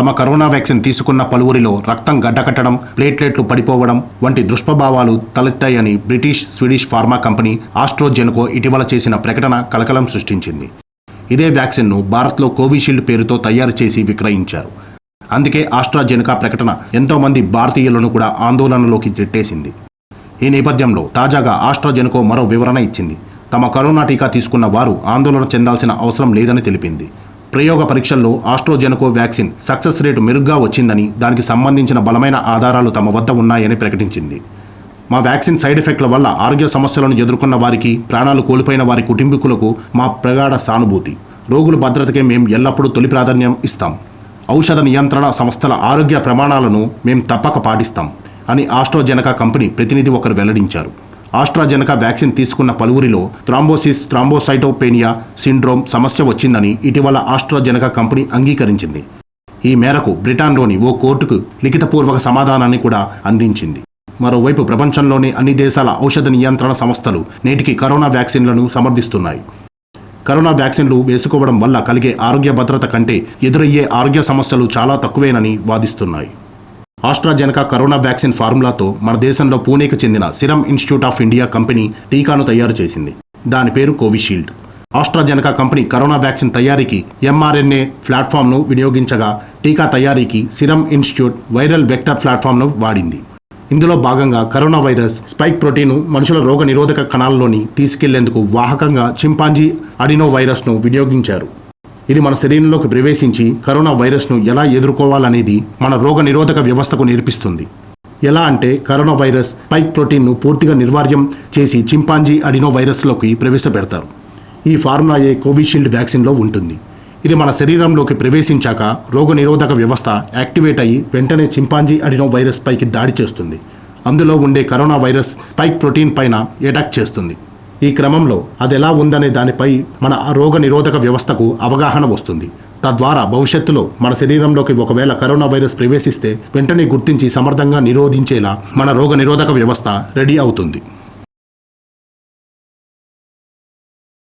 తమ corona vaccine తీసుకున్న పలువురిలో రక్తం గడ్డకట్టడం ప్లేట్లెట్లు పడిపోవడం వంటి దుష్ప్రభావాలు తలెత్తాయని British Swedish pharma company AstraZeneca ఇటీవల చేసిన ప్రకటన కలకలం సృష్టించింది. ఇదే వ్యాక్సిన్ను భారత్లో కోవిషీల్డ్ పేరుతో తయారు చేసి విక్రయించారు. అందుకే ఆస్ట్రాజెనకా ప్రకటన ఎంతోమంది భారతీయులను కూడా ఆందోళనలోకి నెట్టేసింది. ఈ నేపథ్యంలో తాజాగా ఆస్ట్రాజెనకో మరో వివరణ ఇచ్చింది. తమ కరోనా టీకా తీసుకున్న వారు ఆందోళన చెందాల్సిన అవసరం లేదని తెలిపింది. ప్రయోగ పరీక్షల్లో ఆస్ట్రోజెనకో వ్యాక్సిన్ సక్సెస్ రేటు మెరుగ్గా వచ్చిందని దానికి సంబంధించిన బలమైన ఆధారాలు తమ వద్ద ఉన్నాయని ప్రకటించింది. మా వ్యాక్సిన్ సైడ్ ఎఫెక్ట్ల వల్ల ఆరోగ్య సమస్యలను ఎదుర్కొన్న వారికి ప్రాణాలు కోల్పోయిన వారి కుటుంబీకులకు మా ప్రగాఢ సానుభూతి. రోగుల భద్రతకే మేము ఎల్లప్పుడూ తొలి ప్రాధాన్యం ఇస్తాం. ఔషధ నియంత్రణ సంస్థల ఆరోగ్య ప్రమాణాలను మేము తప్పక పాటిస్తాం అని ఆస్ట్రోజెనకా కంపెనీ ప్రతినిధి ఒకరు వెల్లడించారు. ఆస్ట్రాజెనకా వ్యాక్సిన్ తీసుకున్న పలువురిలో థ్రాంబోసిస్ థ్రాంబోసైటోపేనియా సిండ్రోమ్ సమస్య వచ్చిందని ఇటీవల ఆస్ట్రాజెనకా కంపెనీ అంగీకరించింది. ఈ మేరకు బ్రిటన్లోని ఓ కోర్టుకు లిఖితపూర్వక సమాధానాన్ని కూడా అందించింది. మరోవైపు ప్రపంచంలోని అన్ని దేశాల ఔషధ నియంత్రణ సంస్థలు నేటికి కరోనా వ్యాక్సిన్లను సమర్థిస్తున్నాయి. కరోనా వ్యాక్సిన్లు వేసుకోవడం వల్ల కలిగే ఆరోగ్య భద్రత కంటే ఎదురయ్యే ఆరోగ్య సమస్యలు చాలా తక్కువేనని వాదిస్తున్నాయి. ఆస్ట్రాజెనకా కరోనా వ్యాక్సిన్ ఫార్ములాతో మన దేశంలో పూణేకు చెందిన Serum Institute of India company టీకాను తయారు చేసింది. దాని పేరు Covishield. AstraZeneca company corona vaccine తయారీకి ఎంఆర్ఎన్ఏ ప్లాట్ఫామ్ను వినియోగించగా టీకా తయారీకి సిరమ్ ఇన్స్టిట్యూట్ వైరల్ వెక్టర్ ప్లాట్ఫామ్ను వాడింది. ఇందులో భాగంగా కరోనా వైరస్ స్పైక్ ప్రోటీన్ మనుషుల రోగ నిరోధక కణాల్లోని తీసుకెళ్ళేందుకు వాహకంగా చింపాంజీ అడినో వైరస్ను వినియోగించారు. ఇది మన శరీరంలోకి ప్రవేశించి కరోనా వైరస్ను ఎలా ఎదుర్కోవాలనేది మన రోగ నిరోధక వ్యవస్థకు నేర్పిస్తుంది. ఎలా అంటే కరోనా వైరస్ పైక్ ప్రోటీన్ను పూర్తిగా నిర్వార్యం చేసి చింపాంజీ అడినో వైరస్లోకి ప్రవేశపెడతారు. ఈ ఫార్ములా ఏ కోవిషీల్డ్ వ్యాక్సిన్లో ఉంటుంది. ఇది మన శరీరంలోకి ప్రవేశించాక రోగనిరోధక వ్యవస్థ యాక్టివేట్ అయ్యి వెంటనే చింపాంజీ అడినో వైరస్ పైకి దాడి చేస్తుంది. అందులో ఉండే కరోనా వైరస్ స్పైక్ ప్రోటీన్ పైన అటాక్ చేస్తుంది. ఈ క్రమంలో అది ఎలా ఉందనే దానిపై మన రోగ నిరోధక వ్యవస్థకు అవగాహన వస్తుంది. తద్వారా భవిష్యత్తులో మన శరీరంలోకి ఒకవేళ కరోనా వైరస్ ప్రవేశిస్తే వెంటనే గుర్తించి సమర్థంగా నిరోధించేలా మన రోగ నిరోధక వ్యవస్థ రెడీ అవుతుంది.